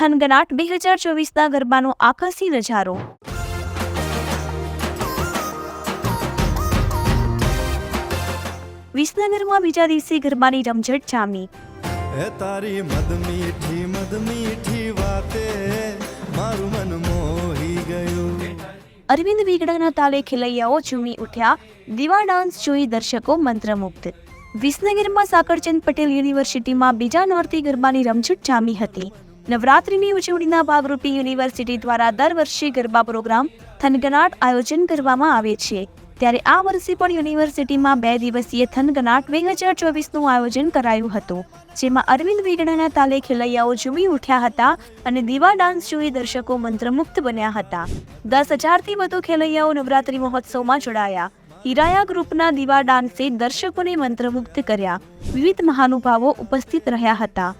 થનગનાટ બે હજાર ચોવીસના ગરબાનો આકાશી નજારો. વિસનગરમાં બીજા દિવસે ગરબાની રમઝટ જામી. હે તારી મદ મીઠી મદ મીઠી વાતે મારું મન મોહી ગયું. અરવિંદ વેગડાના તાલે ખેલૈયાઓ ઝૂમી ઉઠ્યા. દીવા ડાન્સ જોઈ દર્શકો મંત્રમુગ્ધ. વિસનગરમાં સાકરચંદ પટેલ યુનિવર્સિટીમાં બીજા નોરતી ગરબાની રમઝટ જામી હતી. નવરાત્રિની ઉજવણીના ભાગરૂપે યુનિવર્સિટી દ્વારા દર વર્ષે ગરબા પ્રોગ્રામ થનગનાટ આયોજન કરવામાં આવે છે. ત્યારે આ વર્ષે પણ યુનિવર્સિટીમાં બે દિવસીય થનગનાટ બે હજાર ચોવીસનું આયોજન કરાયું હતું. જેમાં અરવિંદ વેગડાના તાલે ખેલૈયાઓ ઝૂમી ઉઠ્યા હતા અને દીવા ડાન્સ જોઈ દર્શકો મંત્રમુગ્ધ બન્યા હતા. દસ હજારથી વધુ ખેલૈયાઓ નવરાત્રિ મહોત્સવમાં જોડાયા. હિરાયા ગ્રુપના દીવા ડાન્સે દર્શકોને મંત્રમુગ્ધ કર્યા. વિવિધ મહાનુભાવો ઉપસ્થિત રહ્યા હતા.